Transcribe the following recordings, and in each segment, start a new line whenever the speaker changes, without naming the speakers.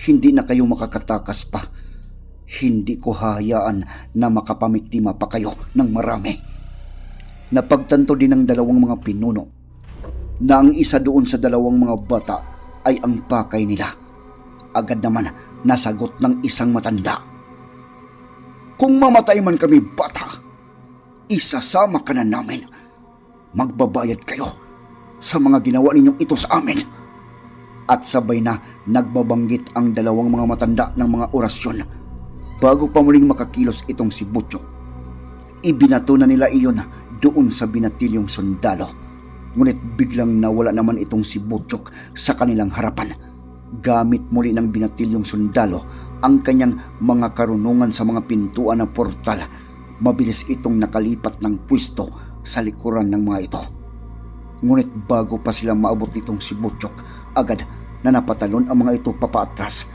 Hindi na kayo makakatakas pa. Hindi ko hayaan na makapamiktima pa kayo ng marami. Napagtanto din ng dalawang mga pinuno na ang isa doon sa dalawang mga bata ay ang pakay nila. Agad naman nasagot ng isang matanda. Kung mamatay man kami bata, isasama ka na namin. Magbabayad kayo sa mga ginawa ninyong ito sa amin. At sabay na nagbabanggit ang dalawang mga matanda ng mga orasyon bago pa muling makakilos itong si Butchok. Ibinato na nila iyon doon sa binatilyong sundalo. Ngunit biglang nawala naman itong si Butchok sa kanilang harapan. Gamit muli ng binatilyong sundalo ang kanyang mga karunungan sa mga pintuan ng portal. Mabilis itong nakalipat ng pwesto sa likuran ng mga ito. Ngunit bago pa sila maabot itong si Butchok, agad na napatalon ang mga ito papaatras.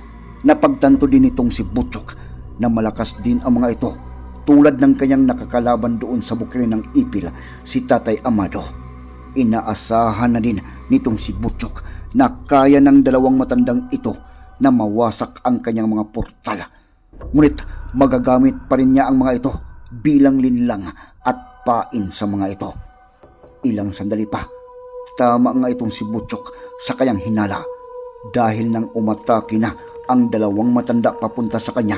Napagtanto din itong si Butchok na malakas din ang mga ito tulad ng kanyang nakakalaban doon sa bukirin ng ipil si Tatay Amado. Inaasahan na din nitong si Butchok na kaya ng dalawang matandang ito na mawasak ang kanyang mga portal. Ngunit magagamit pa rin niya ang mga ito bilang linlang at pain sa mga ito. Ilang sandali pa, tama nga itong si Butchok sa kanyang hinala dahil nang umatake na ang dalawang matanda papunta sa kanya,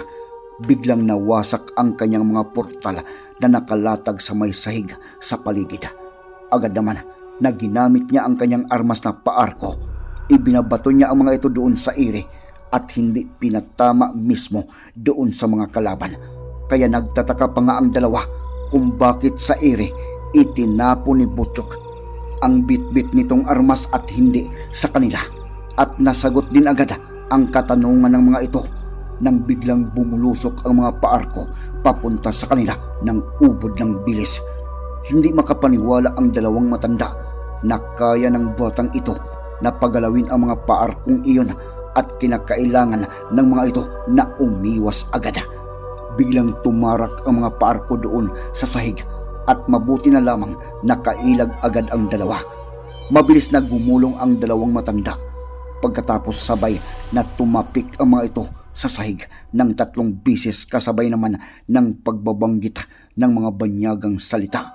biglang nawasak ang kanyang mga portal na nakalatag sa may sahig sa paligid. Agad naman na ginamit niya ang kanyang armas na paarko. Ibinabato niya ang mga ito doon sa ire at hindi pinatama mismo doon sa mga kalaban. Kaya nagtataka pa nga ang dalawa kung bakit sa ire itinapo ni Butchok ang bitbit nitong armas at hindi sa kanila. At nasagot din agad ang katanungan ng mga ito nang biglang bumulusok ang mga paarko papunta sa kanila ng ubod ng bilis. Hindi makapaniwala ang dalawang matanda na kaya ng batang ito na pagalawin ang mga paarkong iyon at kinakailangan ng mga ito na umiwas agad. Biglang tumarak ang mga paarko doon sa sahig at mabuti na lamang nakailag agad ang dalawa. Mabilis na gumulong ang dalawang matanda. Pagkatapos sabay na tumapik ang mga ito sa sahig ng tatlong bisis kasabay naman ng pagbabanggit ng mga banyagang salita.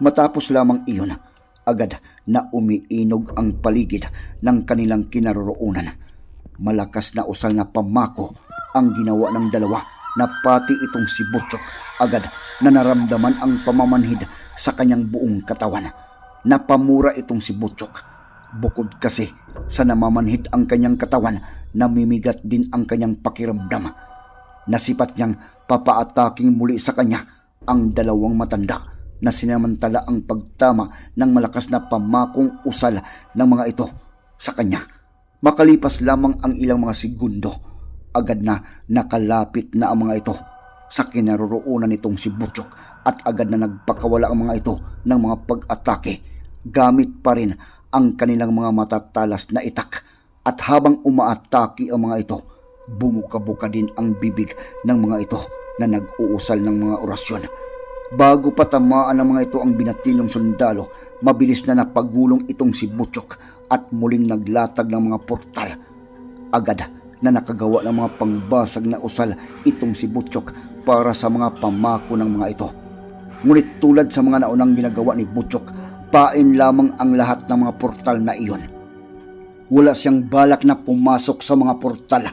Matapos lamang iyon, agad na umiinog ang paligid ng kanilang kinaroroonan. Malakas na usal na pamako ang ginawa ng dalawa na pati itong si Butchok agad na naramdaman ang pamamanhid sa kanyang buong katawan. Napamura itong si Butchok. Bukod kasi sa namamanhid ang kanyang katawan, namimigat din ang kanyang pakiramdam. Nasipat niyang papaataking muli sa kanya ang dalawang matanda na sinamantala ang pagtama ng malakas na pamakong usal ng mga ito sa kanya. Makalipas lamang ang ilang mga segundo, agad na nakalapit na ang mga ito sa kinaroroonan nitong si Butchok at agad na nagpakawala ang mga ito ng mga pag-atake gamit pa rin ang kanilang mga matatalas na itak at habang umaatake ang mga ito, bumuka-buka din ang bibig ng mga ito na nag-uusal ng mga orasyon. Bago pa tamaan ng mga ito ang binatilong sundalo, mabilis na napagulong itong si Butchok at muling naglatag ng mga portal. Agad na nakagawa ng mga pangbasag na usal itong si Butchok para sa mga pamako ng mga ito. Ngunit tulad sa mga naunang ginagawa ni Butchok, pain lamang ang lahat ng mga portal na iyon. Wala siyang balak na pumasok sa mga portal.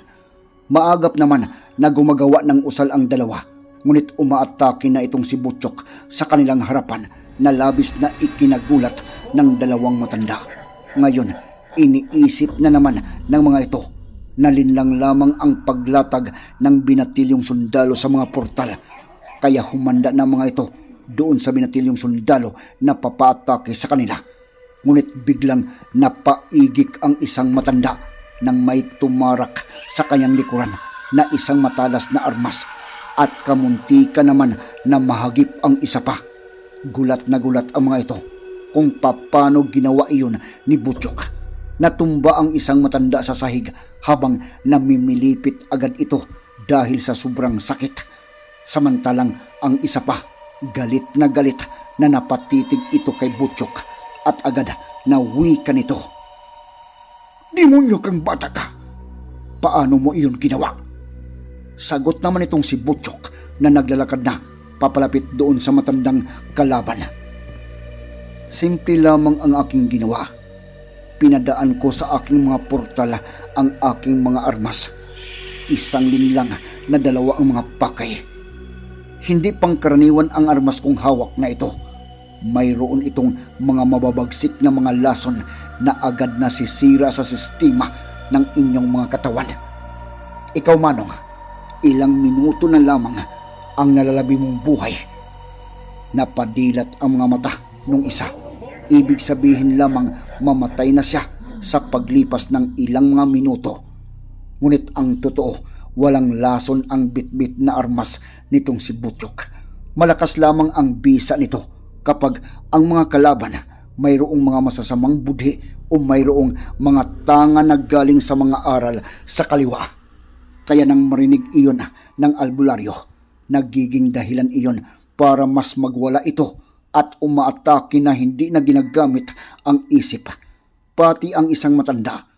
Maagap naman na gumagawa ng usal ang dalawa. Ngunit umaatake na itong si Butchok sa kanilang harapan na labis na ikinagulat ng dalawang matanda. Ngayon, iniisip na naman ng mga ito na linlang lamang ang paglatag ng binatilyong sundalo sa mga portal. Kaya humanda na mga ito doon sa binatilyong sundalo na papaatake sa kanila. Ngunit biglang napaigik ang isang matanda nang may tumarak sa kanyang likuran na isang matalas na armas at kamunti ka naman na mahagip ang isa pa. Gulat na gulat ang mga ito kung paano ginawa iyon ni Butchok. Natumba ang isang matanda sa sahig habang namimilipit agad ito dahil sa sobrang sakit. Samantalang ang isa pa, galit na galit na napatitig ito kay Butchok at agad nawi ka nito. Demonyo kang bata ka. Paano mo iyon ginawa? Sagot naman itong si Butchok na naglalakad na papalapit doon sa matandang kalaban. Simple lamang ang aking ginawa. Pinadaan ko sa aking mga portal ang aking mga armas. Isang linlang na dalawa ang mga pakay. Hindi pangkaraniwan ang armas kong hawak na ito. Mayroon itong mga mababagsik na mga lason na agad na sisira sa sistema ng inyong mga katawan. Ikaw, Manong, ilang minuto na lamang ang nalalabi mong buhay. Napadilat ang mga mata nung isa. Ibig sabihin lamang mamatay na siya sa paglipas ng ilang mga minuto. Ngunit ang totoo, walang lason ang bitbit na armas nitong si Butchok. Malakas lamang ang bisa nito kapag ang mga kalaban mayroong mga masasamang budhi o mayroong mga tanga na galing sa mga aral sa kaliwa. Kaya nang marinig iyon ng albularyo, nagiging dahilan iyon para mas magwala ito at umaatake na hindi na ginagamit ang isip. Pati ang isang matanda,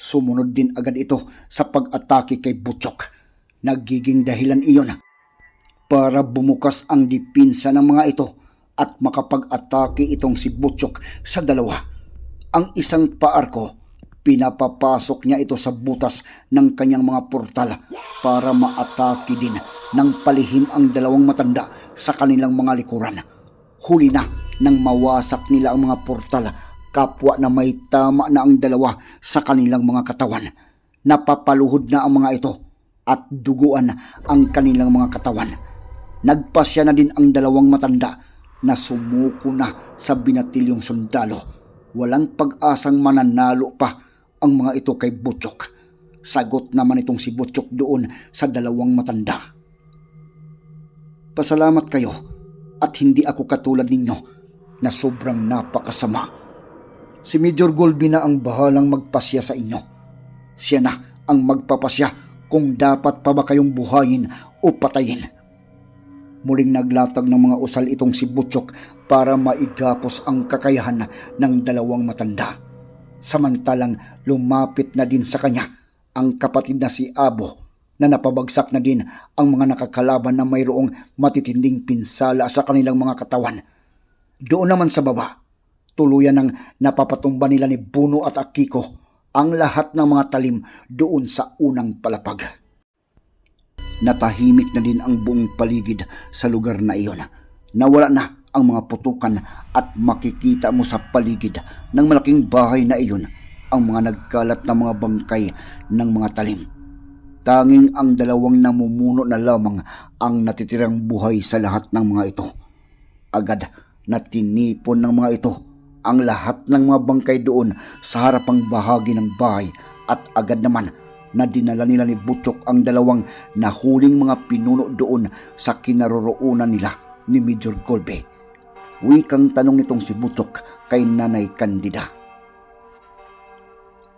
sumunod din agad ito sa pag-atake kay Butchok. Nagiging dahilan iyon para bumukas ang dipinsa ng mga ito at makapag-atake itong si Butchok sa dalawa. Ang isang paarko, pinapapasok niya ito sa butas ng kanyang mga portal para maatake din ng palihim ang dalawang matanda sa kanilang mga likuran. Huli na nang mawasak nila ang mga portal, kapwa na may tama na ang dalawa sa kanilang mga katawan. Napapaluhod na ang mga ito at duguan ang kanilang mga katawan. Nagpasya na din ang dalawang matanda na sumuko na sa binatilyong sundalo. Walang pag-asang mananalo pa ang mga ito kay Butchok. Sagot naman itong si Butchok doon sa dalawang matanda. Pasalamat kayo at hindi ako katulad ninyo na sobrang napakasama. Si Major Golby na ang bahalang magpasya sa inyo. Siya na ang magpapasya kung dapat pa ba kayong buhayin o patayin. Muling naglatag ng mga usal itong si Butchok para maigapos ang kakayahan ng dalawang matanda. Samantalang lumapit na din sa kanya ang kapatid na si Abo na napabagsak na din ang mga nakakalaban na mayroong matitinding pinsala sa kanilang mga katawan. Doon naman sa baba, tuluyan ng napapatumba nila ni Buno at Akiko ang lahat ng mga talim doon sa unang palapag. Natahimik na din ang buong paligid sa lugar na iyon. Nawala na ang mga putukan at makikita mo sa paligid ng malaking bahay na iyon ang mga nagkalat na mga bangkay ng mga talim. Tanging ang dalawang namumuno na lamang ang natitirang buhay sa lahat ng mga ito. Agad na tinipon ng mga ito ang lahat ng mga bangkay doon sa harapang bahagi ng bahay at agad naman na dinala nila ni Butchok ang dalawang nahuling mga pinuno doon sa kinaroroonan nila ni Major Golbe. Wikang tanong nitong si Butchok kay Nanay Candida.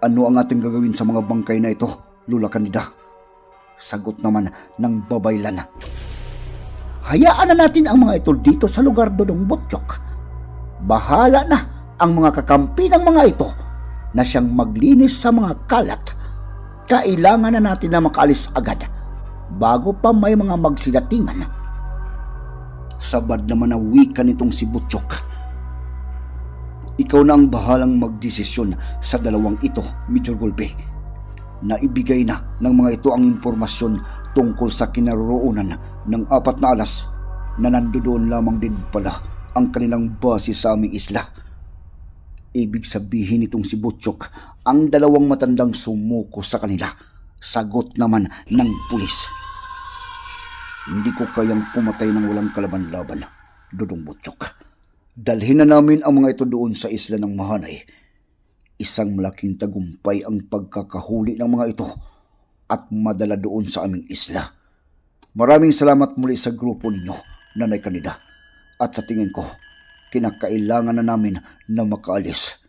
Ano ang ating gagawin sa mga bangkay na ito, Lula Candida? Sagot naman ng babaylan. Hayaan na natin ang mga ito dito sa lugar dodong Butchok. Bahala na ang mga kakampi ng mga ito na siyang maglinis sa mga kalat kailangan na natin na makaalis agad bago pa may mga magsidatingan. Sabad naman na wika nitong si Butchok. Ikaw na ang bahalang magdesisyon sa dalawang ito, Major Gulbe. Naibigay na ng mga ito ang impormasyon tungkol sa kinaroroonan ng apat na alas na nandoon lamang din pala ang kanilang base sa aming isla. Ibig sabihin nitong si Butchok ang dalawang matandang sumuko sa kanila. Sagot naman ng pulis. Hindi ko kayang pumatay ng walang kalaban-laban, Dudong Butchok. Dalhin na namin ang mga ito doon sa isla ng Mahanay. Isang malaking tagumpay ang pagkakahuli ng mga ito at madala doon sa aming isla. Maraming salamat muli sa grupo ninyo, Nanay Kanida. At sa tingin ko, kinakailangan na namin na makaalis.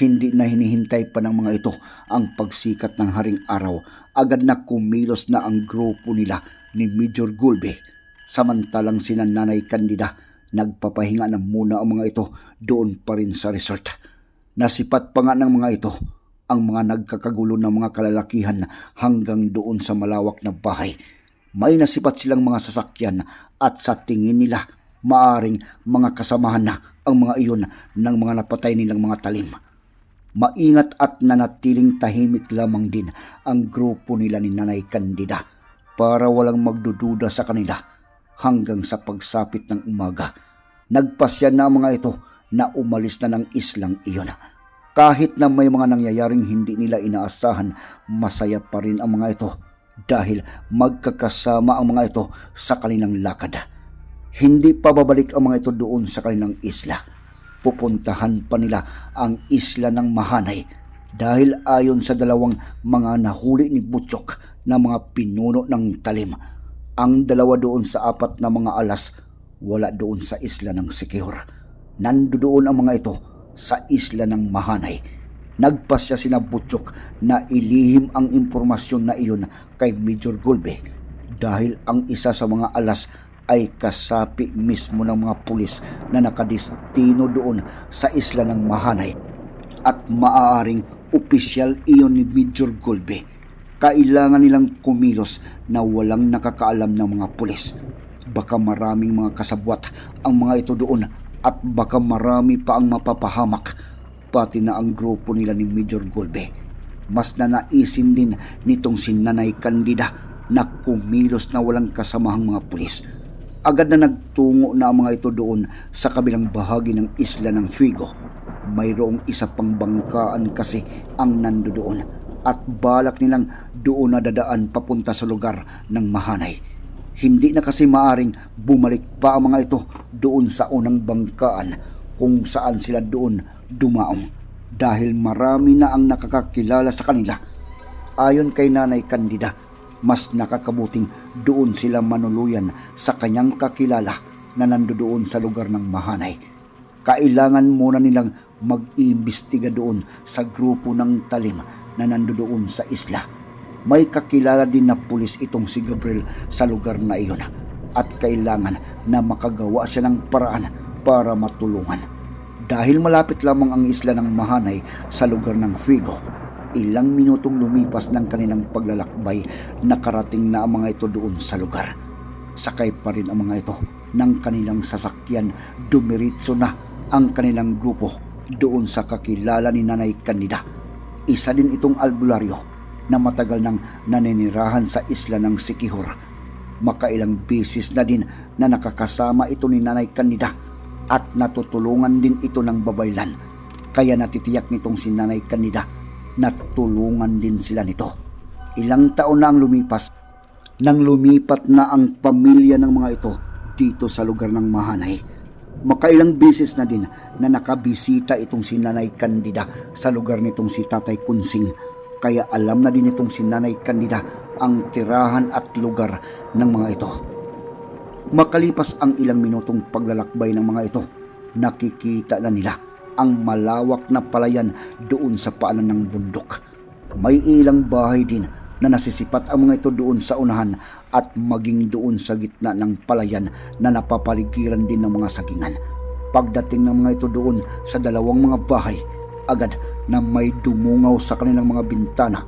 Hindi na hinihintay pa ng mga ito ang pagsikat ng haring araw. Agad na kumilos na ang grupo nila ni Major Gulbe. Samantalang sina Nanay Candida, nagpapahinga na muna ang mga ito doon pa rin sa resort. Nasipat pa nga ng mga ito ang mga nagkakagulo ng mga kalalakihan hanggang doon sa malawak na bahay. May nasipat silang mga sasakyan at sa tingin nila maaring mga kasamahan na ang mga iyon ng mga napatay nilang mga talim. Maingat at nanatiling tahimik lamang din ang grupo nila ni Nanay Candida para walang magdududa sa kanila hanggang sa pagsapit ng umaga. Nagpasya na ang mga ito na umalis na ng islang iyon. Kahit na may mga nangyayaring hindi nila inaasahan, masaya pa rin ang mga ito dahil magkakasama ang mga ito sa kanilang lakad. Hindi pa babalik ang mga ito doon sa kanilang isla. Pupuntahan pa nila ang isla ng Mahanay dahil ayon sa dalawang mga nahuli ni Butchok na mga pinuno ng talim, ang dalawa doon sa apat na mga alas wala doon sa isla ng Sikihor. Nandoon ang mga ito sa isla ng Mahanay. Nagpasya sina Butchok na ilihim ang impormasyon na iyon kay Major Gulbe dahil ang isa sa mga alas ay kasapi mismo ng mga pulis na nakadestino doon sa isla ng Mahanay at maaaring opisyal iyon ni Major Gulbe. Kailangan nilang kumilos na walang nakakaalam ng mga pulis. Baka maraming mga kasabwat ang mga ito doon at baka marami pa ang mapapahamak pati na ang grupo nila ni Major Gulbe. Mas nanaisin din nitong si Nanay Candida na kumilos na walang kasamahang mga pulis. Agad na nagtungo na ang mga ito doon sa kabilang bahagi ng isla ng Figo. Mayroong isa pang bangkaan kasi ang nando doon at balak nilang doon na dadaan papunta sa lugar ng Mahanay. Hindi na kasi maaring bumalik pa ang mga ito doon sa unang bangkaan kung saan sila doon dumaong dahil marami na ang nakakakilala sa kanila. Ayon kay Nanay Candida, mas nakakabuting doon sila manuluyan sa kanyang kakilala na nandoon sa lugar ng Mahanay. Kailangan muna nilang mag-iimbestiga doon sa grupo ng talim na nandoon sa isla. May kakilala din na pulis itong si Gabriel sa lugar na iyon at kailangan na makagawa siya ng paraan para matulungan. Dahil malapit lamang ang isla ng Mahanay sa lugar ng Figo, ilang minutong lumipas ng kanilang paglalakbay nakarating na ang mga ito doon sa lugar. Sakay pa rin ang mga ito ng kanilang sasakyan dumiritso na ang kanilang grupo doon sa kakilala ni Nanay Candida. Isa din itong albularyo na matagal nang naninirahan sa isla ng Sikihor. Makailang bisis na din na nakakasama ito ni Nanay Candida at natutulungan din ito ng babaylan. Kaya natitiyak nitong si Nanay Candida na tulungan din sila nito. Ilang taon na ang lumipas nang lumipat na ang pamilya ng mga ito dito sa lugar ng Mahanay. Makailang beses na din na nakabisita itong si Nanay Candida sa lugar nitong si Tatay Kunsing. Kaya alam na din itong si Nanay Candida ang tirahan at lugar ng mga ito. Makalipas ang ilang minutong paglalakbay ng mga ito, nakikita na nila ang malawak na palayan doon sa paanan ng bundok. May ilang bahay din na nasisipat ang mga ito doon sa unahan at maging doon sa gitna ng palayan na napapaligiran din ng mga sagingan. Pagdating ng mga ito doon sa dalawang mga bahay, agad na may dumungaw sa kanilang mga bintana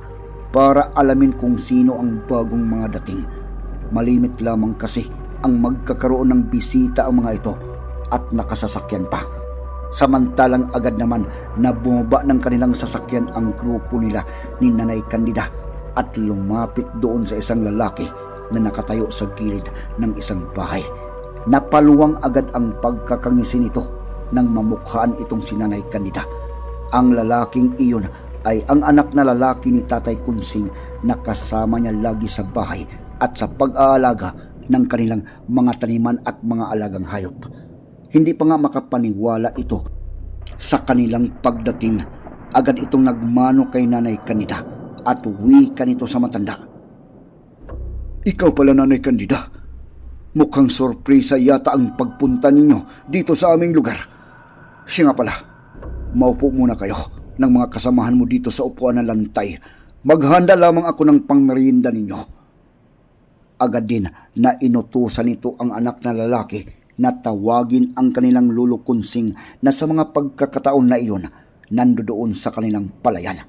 para alamin kung sino ang bagong mga dating. Malimit lamang kasi ang magkakaroon ng bisita ang mga ito at nakasasakyan pa. Samantalang agad naman na bumaba ng kanilang sasakyan ang grupo nila ni Nanay Candida at lumapit doon sa isang lalaki na nakatayo sa gilid ng isang bahay. Napaluwang agad ang pagkakangisi nito nang mamukhaan itong si Nanay Candida. Ang lalaking iyon ay ang anak na lalaki ni Tatay Kunsing na kasama niya lagi sa bahay at sa pag-aalaga ng kanilang mga taniman at mga alagang hayop. Hindi pa nga makapaniwala ito sa kanilang pagdating. Agad itong nagmano kay Nanay Candida at wika nito sa matanda. Ikaw pala Nanay Candida. Mukhang sorpresa yata ang pagpunta ninyo dito sa aming lugar. Siya nga pala, maupo muna kayo ng mga kasamahan mo dito sa upuan ng lantay. Maghanda lamang ako ng pangmerienda ninyo. Agad din na inutusan nito ang anak na lalaki na tawagin ang kanilang lulukunsing na sa mga pagkakataon na iyon nandoon sa kanilang palayan.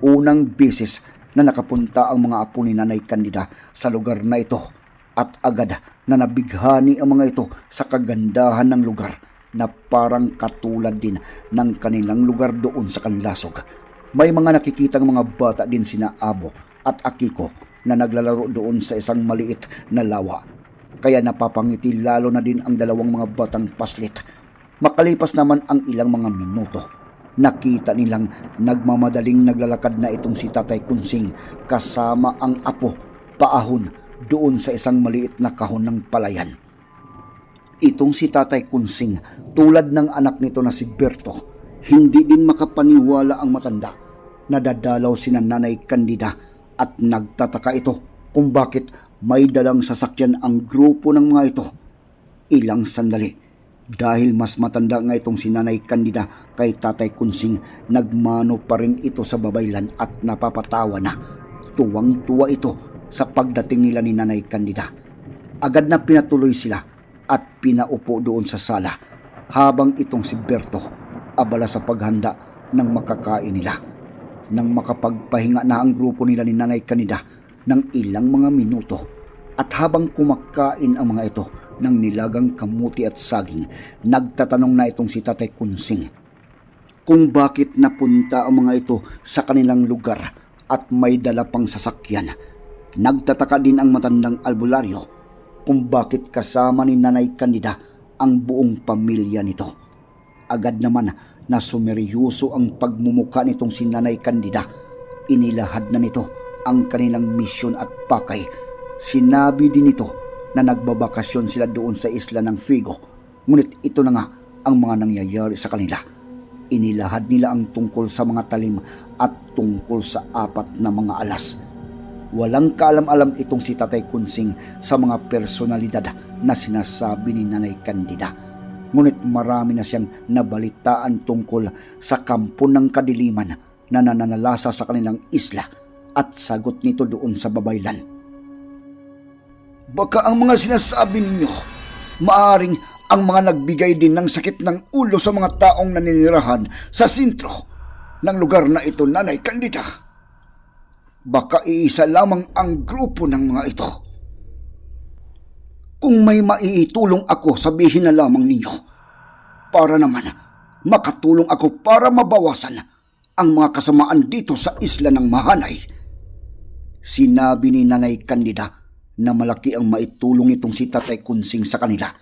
Unang beses na nakapunta ang mga apo ni Nanay Candida sa lugar na ito at agad na nabighani ang mga ito sa kagandahan ng lugar na parang katulad din ng kanilang lugar doon sa kanlasog. May mga nakikitang mga bata din sina Abo at Akiko na naglalaro doon sa isang maliit na lawa. Kaya napapangiti lalo na din ang dalawang mga batang paslit. Makalipas naman ang ilang mga minuto, nakita nilang nagmamadaling naglalakad na itong si Tatay Kunsing kasama ang apo paahon doon sa isang maliit na kahon ng palayan. Itong si Tatay Kunsing, tulad ng anak nito na si Berto, hindi din makapaniwala ang matanda. Nadadalaw si Nanay Candida at nagtataka ito kung bakit may dalang sasakyan ang grupo ng mga ito. Ilang sandali, dahil mas matanda nga itong si Nanay Candida kay Tatay Kunsing, nagmano pa rin ito sa babaylan at napapatawa na. Tuwang-tuwa ito sa pagdating nila ni Nanay Candida. Agad na pinatuloy sila at pinaupo doon sa sala habang itong si Berto abala sa paghanda ng makakain nila. Nang makapagpahinga na ang grupo nila ni Nanay Candida ng ilang mga minuto at habang kumakain ang mga ito ng nilagang kamuti at saging, nagtatanong na itong si Tatay Kunsing kung bakit napunta ang mga ito sa kanilang lugar at may dala pang sasakyan. Nagtataka din ang matandang albularyo kung bakit kasama ni Nanay Candida ang buong pamilya nito. Agad naman na sumeryuso ang pagmumuka nitong si Nanay Candida. Inilahad na nito ang kanilang misyon at pakay. Sinabi din nito na nagbabakasyon sila doon sa isla ng Figo. Ngunit ito na nga ang mga nangyayari sa kanila. Inilahad nila ang tungkol sa mga talim at tungkol sa apat na mga alas. Walang kaalam-alam itong si Tatay Kunsing sa mga personalidad na sinasabi ni Nanay Candida. Ngunit marami na siyang nabalitaan tungkol sa kampo ng kadiliman na nananalasa sa kanilang isla at sagot nito doon sa babaylan. Baka ang mga sinasabi ninyo, maaring ang mga nagbigay din ng sakit ng ulo sa mga taong naninirahan sa sintro ng lugar na ito, Nanay Candida. Baka iisa lamang ang grupo ng mga ito. Kung may maiitulong ako, sabihin na lamang ninyo. Para naman, makatulong ako para mabawasan ang mga kasamaan dito sa isla ng Mahanay. Sinabi ni Nanay Candida na malaki ang maitulong itong si Tatay Kunsing sa kanila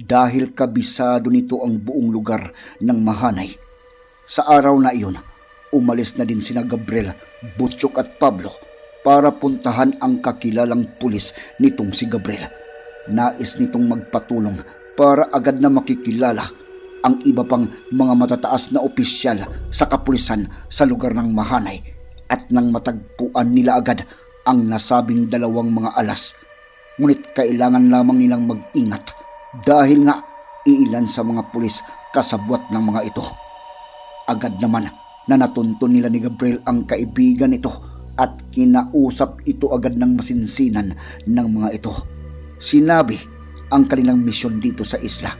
dahil kabisado nito ang buong lugar ng Mahanay. Sa araw na iyon, umalis na din sina Gabriel, Butchok at Pablo para puntahan ang kakilalang pulis nitong si Gabriel. Nais nitong magpatulong para agad na makikilala ang iba pang mga matataas na opisyal sa kapulisan sa lugar ng Mahanay at nang matagpuan nila agad ang nasabing dalawang mga alas. Ngunit kailangan lamang nilang mag-ingat dahil nga iilan sa mga pulis kasabwat ng mga ito. Agad naman na natuntun nila ni Gabriel ang kaibigan ito at kinausap ito agad ng masinsinan ng mga ito. Sinabi ang kanilang misyon dito sa isla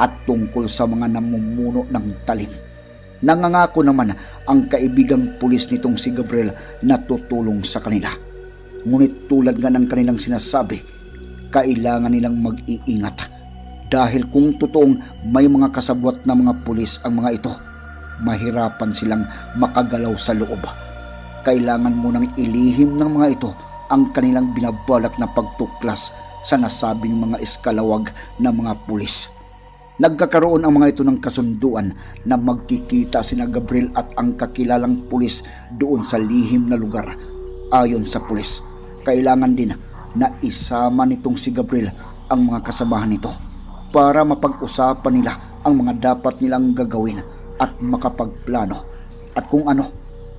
at tungkol sa mga namumuno ng talim. Nangangako naman ang kaibigang pulis nitong si Gabriel na tutulong sa kanila. Ngunit tulad nga ng kanilang sinasabi, kailangan nilang mag-iingat Dahil kung totoong may mga kasabwat na mga pulis ang mga ito, mahirapan silang makagalaw sa loob. Kailangan mo nang ilihim ng mga ito ang kanilang binabalak na pagtuklas sa nasabing mga eskalawag na mga pulis. Nagkakaroon ang mga ito ng kasunduan na magkikita sina Gabriel at ang kakilalang pulis doon sa lihim na lugar. Ayon sa pulis, kailangan din na isama nitong si Gabriel ang mga kasamahan nito para mapag-usapan nila ang mga dapat nilang gagawin at makapagplano at kung ano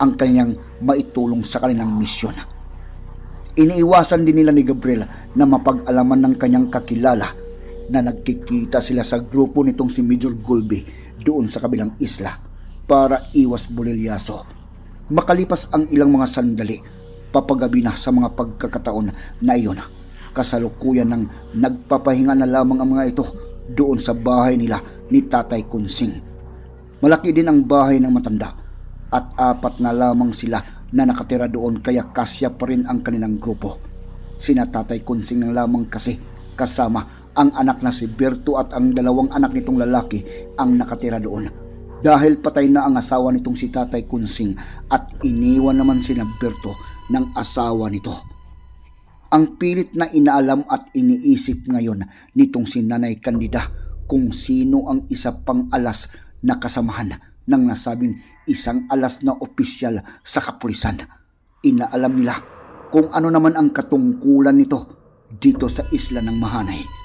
ang kanyang maitulong sa kanilang misyon. Iniiwasan din nila ni Gabriel na mapag-alaman ng kanyang kakilala na nagkikita sila sa grupo nitong si Major Gulby doon sa kabilang isla para iwas bulilyaso. Makalipas ang ilang mga sandali, papagabi na sa mga pagkakataon na iyon. Kasalukuyan ng nagpapahinga na lamang ang mga ito doon sa bahay nila ni Tatay Kunsing. Malaki din ang bahay ng matanda at apat na lamang sila na nakatira doon kaya kasya pa rin ang kanilang grupo. Sina Tatay Kunsing ng lamang kasi kasama ang anak na si Berto at ang dalawang anak nitong lalaki ang nakatira doon. Dahil patay na ang asawa nitong si Tatay Kunsing at iniwan naman si Berto ng asawa nito. Ang pilit na inaalam at iniisip ngayon nitong si Nanay Candida kung sino ang isa pang alas na kasamahan ng nasabing isang alas na opisyal sa kapulisan. Inaalam nila kung ano naman ang katungkulan nito dito sa isla ng Mahanay.